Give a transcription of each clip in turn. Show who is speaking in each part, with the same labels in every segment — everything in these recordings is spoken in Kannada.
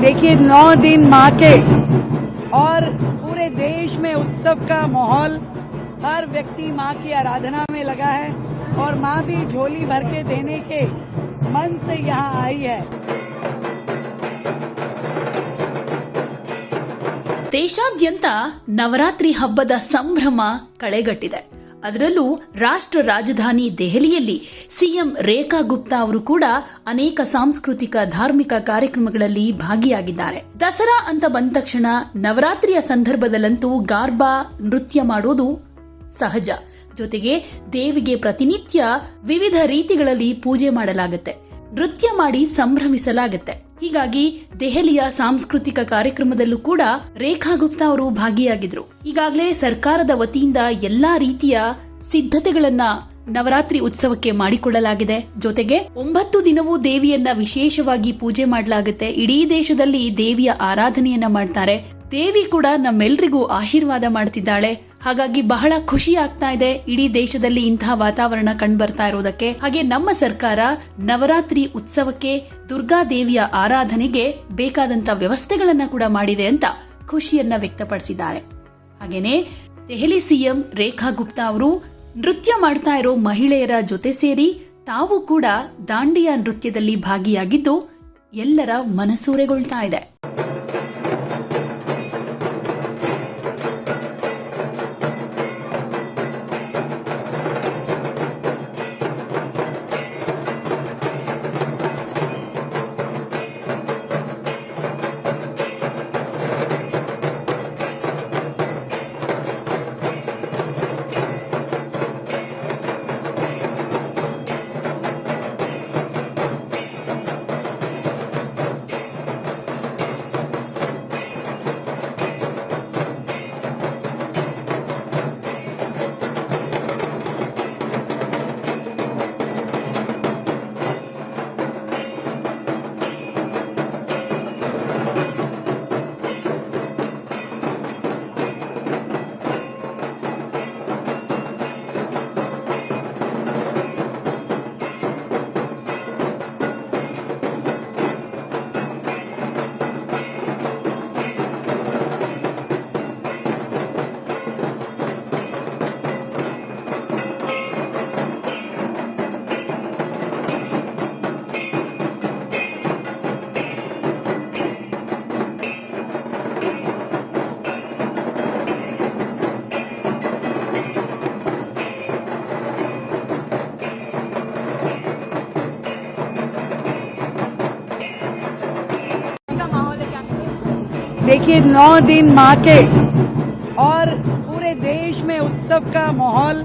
Speaker 1: देखिए नौ दिन माँ के और पूरे देश में उत्सव का माहौल हर व्यक्ति माँ की आराधना में लगा है और माँ भी झोली भर के देने के मन से यहाँ आई है
Speaker 2: ದೇಶಾದ್ಯಂತ ನವರಾತ್ರಿ ಹಬ್ಬದ ಸಂಭ್ರಮ ಕಳೆಗಟ್ಟಿದೆ ಅದರಲ್ಲೂ ರಾಷ್ಟ್ರ ರಾಜಧಾನಿ ದೆಹಲಿಯಲ್ಲಿ ಸಿಎಂ ರೇಖಾ ಗುಪ್ತಾ ಅವರು ಕೂಡ ಅನೇಕ ಸಾಂಸ್ಕೃತಿಕ, ಧಾರ್ಮಿಕ ಕಾರ್ಯಕ್ರಮಗಳಲ್ಲಿ ಭಾಗಿಯಾಗಿದ್ದಾರೆ. ದಸರಾ ಅಂತ ಬಂದ ತಕ್ಷಣ ನವರಾತ್ರಿಯ ಸಂದರ್ಭದಲ್ಲಂತೂ ಗಾರ್ಬಾ ನೃತ್ಯ ಮಾಡೋದು ಸಹಜ. ಜೊತೆಗೆ ದೇವಿಗೆ ಪ್ರತಿನಿತ್ಯ ವಿವಿಧ ರೀತಿಗಳಲ್ಲಿ ಪೂಜೆ ಮಾಡಲಾಗುತ್ತೆ. ನೃತ್ಯ ಮಾಡಿ ಸಂಭ್ರಮಿಸಲಾಗುತ್ತೆ. ಹೀಗಾಗಿ ದೆಹಲಿಯ ಸಾಂಸ್ಕೃತಿಕ ಕಾರ್ಯಕ್ರಮದಲ್ಲೂ ಕೂಡ ರೇಖಾ ಗುಪ್ತಾ ಅವರು ಭಾಗಿಯಾಗಿದ್ರು. ಈಗಾಗಲೇ ಸರ್ಕಾರದ ವತಿಯಿಂದ ಎಲ್ಲಾ ರೀತಿಯ ಸಿದ್ಧತೆಗಳನ್ನ ನವರಾತ್ರಿ ಉತ್ಸವಕ್ಕೆ ಮಾಡಿಕೊಳ್ಳಲಾಗಿದೆ. ಜೊತೆಗೆ ಒಂಬತ್ತು ದಿನವೂ ದೇವಿಯನ್ನ ವಿಶೇಷವಾಗಿ ಪೂಜೆ ಮಾಡಲಾಗುತ್ತೆ. ಇಡೀ ದೇಶದಲ್ಲಿ ದೇವಿಯ ಆರಾಧನೆಯನ್ನ ಮಾಡ್ತಾರೆ. ದೇವಿ ಕೂಡ ನಮ್ಮೆಲ್ರಿಗೂ ಆಶೀರ್ವಾದ ಮಾಡ್ತಿದ್ದಾಳೆ. ಹಾಗಾಗಿ ಬಹಳ ಖುಷಿ ಆಗ್ತಾ ಇದೆ ಇಡೀ ದೇಶದಲ್ಲಿ ಇಂತಹ ವಾತಾವರಣ ಕಂಡು ಬರ್ತಾ ಇರೋದಕ್ಕೆ. ಹಾಗೆ ನಮ್ಮ ಸರ್ಕಾರ ನವರಾತ್ರಿ ಉತ್ಸವಕ್ಕೆ ದುರ್ಗಾ ದೇವಿಯ ಆರಾಧನೆಗೆ ಬೇಕಾದಂತ ವ್ಯವಸ್ಥೆಗಳನ್ನ ಕೂಡ ಮಾಡಿದೆ ಅಂತ ಖುಷಿಯನ್ನ ವ್ಯಕ್ತಪಡಿಸಿದ್ದಾರೆ. ಹಾಗೇನೆ ದೆಹಲಿ ಸಿಎಂ ರೇಖಾ ಗುಪ್ತಾ ಅವರು ನೃತ್ಯ ಮಾಡ್ತಾ ಇರೋ ಮಹಿಳೆಯರ ಜೊತೆ ಸೇರಿ ತಾವು ಕೂಡ ದಾಂಡಿಯಾ ನೃತ್ಯದಲ್ಲಿ ಭಾಗಿಯಾಗಿದ್ದು ಎಲ್ಲರ ಮನಸೂರೆಗೊಳ್ತಾ ಇದೆ.
Speaker 1: देखिए, नौ दिन माँ के और पूरे देश में उत्सव का माहौल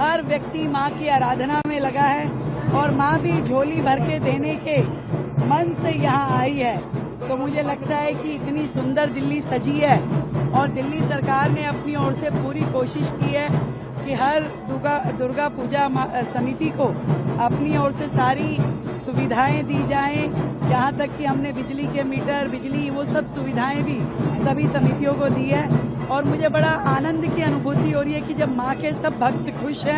Speaker 1: हर व्यक्ति माँ की आराधना में लगा है और माँ भी झोली भर के देने के मन से यहाँ आई है। तो मुझे लगता है कि इतनी सुंदर दिल्ली सजी है और दिल्ली सरकार ने अपनी ओर से पूरी कोशिश की है कि हर दुर्गा दुर्गा पूजा समिति को अपनी ओर से सारी सुविधाएँ दी जाएँ यहाँ तक कि हमने बिजली के मीटर, बिजली, वो सब सुविधाएँ भी सभी समितियों को दी है। और मुझे बड़ा आनंद की अनुभूति हो रही है कि जब माँ के सब भक्त खुश हैं